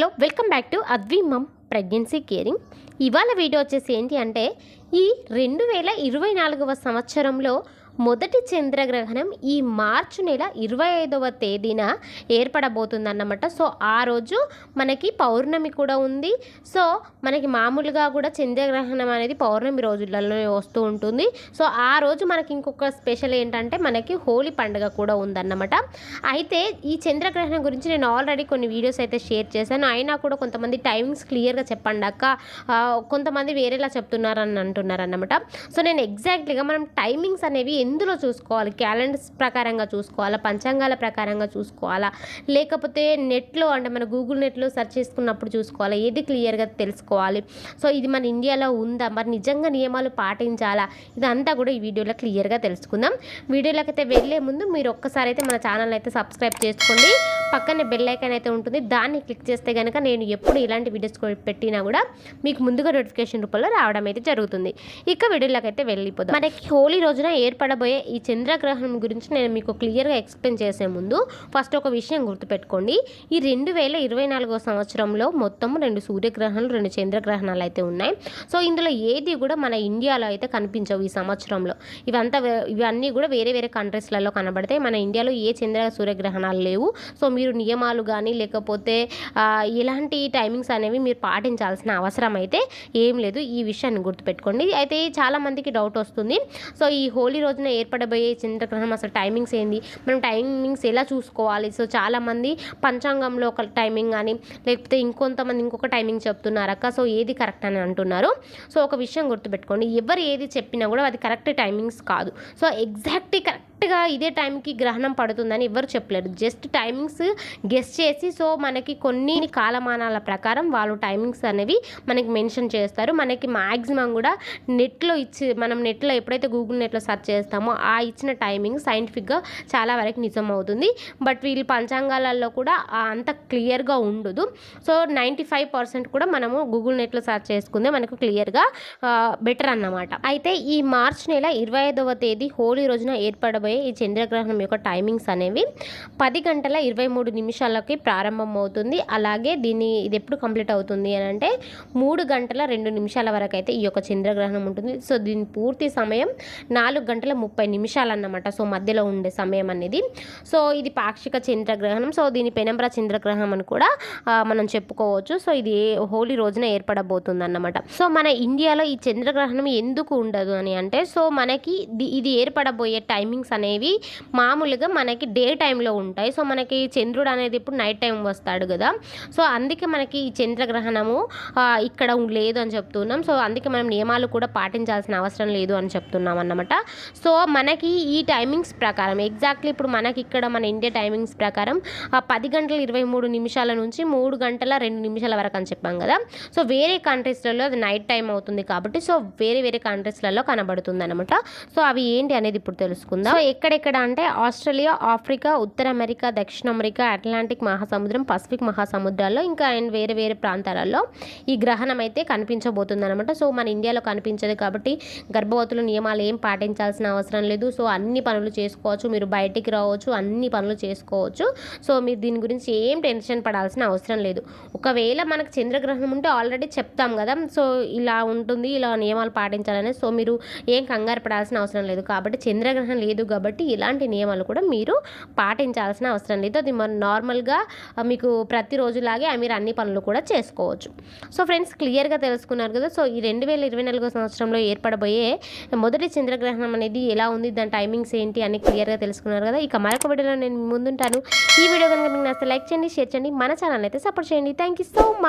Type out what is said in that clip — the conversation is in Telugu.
Hello welcome back to Advi mom pregnancy caring. ఇవాళ వీడియో వచ్చేసి ఏంటి అంటే ఈ రెండు వేల ఇరవై నాలుగవ సంవత్సరంలో మొదటి చంద్రగ్రహణం ఈ మార్చి నెల ఇరవై ఐదవ తేదీన ఏర్పడబోతుందన్నమాట. సో ఆ రోజు మనకి పౌర్ణమి కూడా ఉంది. సో మనకి మామూలుగా కూడా చంద్రగ్రహణం అనేది పౌర్ణమి రోజులలో వస్తూ ఉంటుంది. సో ఆ రోజు మనకి ఇంకొక స్పెషల్ ఏంటంటే మనకి హోలీ పండుగ కూడా ఉందన్నమాట. అయితే ఈ చంద్రగ్రహణం గురించి నేను ఆల్రెడీ కొన్ని వీడియోస్ అయితే షేర్ చేశాను. అయినా కూడా కొంతమంది టైమింగ్స్ క్లియర్గా చెప్పండి అక్క. కొంతమంది వేరేలా చెప్తున్నారని అంటున్నారు అన్నమాట సో నేను ఎగ్జాక్ట్లీగా మనం టైమింగ్స్ అనేవి ఎందులో చూసుకోవాలి? క్యాలెండర్స్ ప్రకారంగా చూసుకోవాలా? పంచాంగాల ప్రకారంగా చూసుకోవాలా? లేకపోతే నెట్లో అంటే మన గూగుల్ నెట్లో సెర్చ్ చేసుకున్నప్పుడు చూసుకోవాలా? ఏది క్లియర్గా తెలుసుకోవాలి? సో ఇది మన ఇండియాలో ఉందా? మరి నిజంగా నియమాలు పాటించాలా? ఇదంతా కూడా ఈ వీడియోలో క్లియర్గా తెలుసుకుందాం. వీడియోలోకి అయితే వెళ్ళే ముందు మీరు ఒక్కసారి అయితే మన ఛానల్ అయితే సబ్స్క్రైబ్ చేసుకోండి. పక్కనే బెల్ ఐకాన్ అయితే ఉంటుంది. దాన్ని క్లిక్ చేస్తే కనుక నేను ఎప్పుడు ఇలాంటి వీడియోస్ కూడా పెట్టినా కూడా మీకు ముందుగా నోటిఫికేషన్ రూపంలో రావడం అయితే జరుగుతుంది. ఇక వీడియోలోకి అయితే వెళ్ళిపోదాం. మనకి హోలీ రోజున ఏర్పడబోయే ఈ చంద్రగ్రహణం గురించి నేను మీకు క్లియర్గా ఎక్స్ప్లెయిన్ చేసే ముందు ఫస్ట్ ఒక విషయం గుర్తుపెట్టుకోండి. ఈ రెండు వేల ఇరవై నాలుగో సంవత్సరంలో మొత్తం రెండు సూర్యగ్రహణాలు రెండు చంద్రగ్రహణాలు అయితే ఉన్నాయి. సో ఇందులో ఏది కూడా మన ఇండియాలో అయితే కనిపించవు ఈ సంవత్సరంలో. ఇవంతా ఇవన్నీ కూడా వేరే వేరే కంట్రీస్లలో కనబడతాయి. మన ఇండియాలో ఏ చంద్ర సూర్యగ్రహణాలు లేవు. సో మీరు నియమాలు కానీ లేకపోతే ఇలాంటి టైమింగ్స్ అనేవి మీరు పాటించాల్సిన అవసరం అయితే ఏం లేదు. ఈ విషయాన్ని గుర్తుపెట్టుకోండి. అయితే చాలామందికి డౌట్ వస్తుంది. సో ఈ హోలీ రోజు రోజున ఏర్పడబోయే చంద్రగ్రహణం అసలు టైమింగ్స్ ఏంది? మనం టైమింగ్స్ ఎలా చూసుకోవాలి? సో చాలామంది పంచాంగంలో ఒక టైమింగ్ కానీ లేకపోతే ఇంకొంతమంది ఇంకొక టైమింగ్ చెప్తున్నారు అక్క. సో ఏది కరెక్ట్ అని అంటున్నారు? సో ఒక విషయం గుర్తుపెట్టుకోండి. ఎవరు ఏది చెప్పినా కూడా అది కరెక్ట్ టైమింగ్స్ కాదు. సో ఎగ్జాక్ట్ కరెక్ట్గా ఇదే టైంకి గ్రహణం పడుతుందని ఎవరు చెప్పలేరు. జస్ట్ టైమింగ్స్ గెస్ట్ చేసి సో మనకి కొన్ని కాలమానాల ప్రకారం వాళ్ళు టైమింగ్స్ అనేవి మనకి మెన్షన్ చేస్తారు. మనకి మ్యాక్సిమం కూడా నెట్లో ఇచ్చి మనం నెట్లో ఎప్పుడైతే గూగుల్ నెట్లో సెర్చ్ చేస్తామో ఆ ఇచ్చిన టైమింగ్ సైంటిఫిక్గా చాలా వరకు నిజం అవుతుంది బట్ వీళ్ళు పంచాంగాలలో కూడా అంత క్లియర్గా ఉండదు. సో నైంటీ ఫైవ్ పర్సెంట్ కూడా మనము గూగుల్ నెట్లో సెర్చ్ చేసుకుందే మనకు క్లియర్గా బెటర్ అన్నమాట. అయితే ఈ మార్చ్ నెల ఇరవై ఐదవ తేదీ హోలీ రోజున ఏర్పడబోయే ఈ చంద్రగ్రహణం యొక్క టైమింగ్స్ అనేవి పది గంటల ఇరవై మూడు నిమిషాలకి ప్రారంభం అవుతుంది అలాగే దీన్ని ఇది ఎప్పుడు కంప్లీట్ అవుతుంది అని అంటే మూడు గంటల రెండు నిమిషాల వరకు అయితే ఈ యొక్క చంద్రగ్రహణం ఉంటుంది. సో దీని పూర్తి సమయం నాలుగు గంటల ముప్పై నిమిషాలు అన్నమాట సో మధ్యలో ఉండే సమయం అనేది. సో ఇది పాక్షిక చంద్రగ్రహణం. సో దీని పెనంబ్ర చంద్రగ్రహణం అని కూడా మనం చెప్పుకోవచ్చు. సో ఇది హోలీ రోజున ఏర్పడబోతుంది అన్నమాట సో మన ఇండియాలో ఈ చంద్రగ్రహణం ఎందుకు ఉండదు అని అంటే సో మనకి ది- ఇది ఏర్పడబోయే టైమింగ్స్ అనేవి మామూలుగా మనకి డే టైంలో ఉంటాయి. సో మనకి చంద్రుడు అనేది ఇప్పుడు నైట్ టైం వస్తాడు కదా. సో అందుకే మనకి ఈ చంద్రగ్రహణము ఇక్కడ లేదు అని చెప్తున్నాం. సో అందుకే మనం నియమాలు కూడా పాటించాల్సిన అవసరం లేదు అని చెప్తున్నాం అన్నమాట సో సో మనకి ఈ టైమింగ్స్ ప్రకారం ఎగ్జాక్ట్లీ ఇప్పుడు మనకి ఇక్కడ మన ఇండియా టైమింగ్స్ ప్రకారం ఆ, పది గంటల ఇరవై మూడు నిమిషాల నుంచి మూడు గంటల రెండు నిమిషాల వరకు అని చెప్పాం కదా. సో వేరే కంట్రీస్లలో అది నైట్ టైం అవుతుంది కాబట్టి సో వేరే వేరే కంట్రీస్లలో కనబడుతుంది అనమాట సో అవి ఏంటి అనేది ఇప్పుడు తెలుసుకుందాం. సో ఎక్కడెక్కడ అంటే ఆస్ట్రేలియా ఆఫ్రికా ఉత్తర అమెరికా దక్షిణ అమెరికా అట్లాంటిక్ మహాసముద్రం పసిఫిక్ మహాసముద్రాల్లో ఇంకా అండ్ వేరే వేరే ప్రాంతాలలో ఈ గ్రహణం అయితే కనిపించబోతుంది అనమాట సో మన ఇండియాలో కనిపించదు కాబట్టి గర్భవతులు నియమాలు ఏం పాటించాల్సిన అవసరం లేదు. సో అన్ని పనులు చేసుకోవచ్చు. మీరు బయటికి రావచ్చు. అన్ని పనులు చేసుకోవచ్చు. సో మీరు దీని గురించి ఏం టెన్షన్ పడాల్సిన అవసరం లేదు. ఒకవేళ మనకు చంద్రగ్రహణం ఉంటే ఆల్రెడీ చెప్తాం కదా. సో ఇలా ఉంటుంది. ఇలా నియమాలు పాటించాలని. సో మీరు ఏం కంగారు పడాల్సిన అవసరం లేదు. కాబట్టి చంద్రగ్రహణం లేదు కాబట్టి ఇలాంటి నియమాలు కూడా మీరు పాటించాల్సిన అవసరం లేదు. అది మన నార్మల్గా మీకు ప్రతిరోజులాగే మీరు అన్ని పనులు కూడా చేసుకోవచ్చు. సో ఫ్రెండ్స్ క్లియర్గా తెలుసుకున్నారు కదా. సో ఈ రెండు వేల ఇరవై నాలుగో సంవత్సరంలో ఏర్పడబోయే మొదటి చంద్రగ్రహణం అనేది ఎలా ఉంది దాని టైమింగ్స్ ఏంటి అని క్లియర్గా తెలుసుకున్నారు కదా. ఇక మరొక వీడియోలో నేను ముందుంటాను. ఈ వీడియో కనుక మీకు నచ్చితే లైక్ చేయండి షేర్ చేయండి. మన ఛానల్ అయితే సపోర్ట్ చేయండి. Thank you so much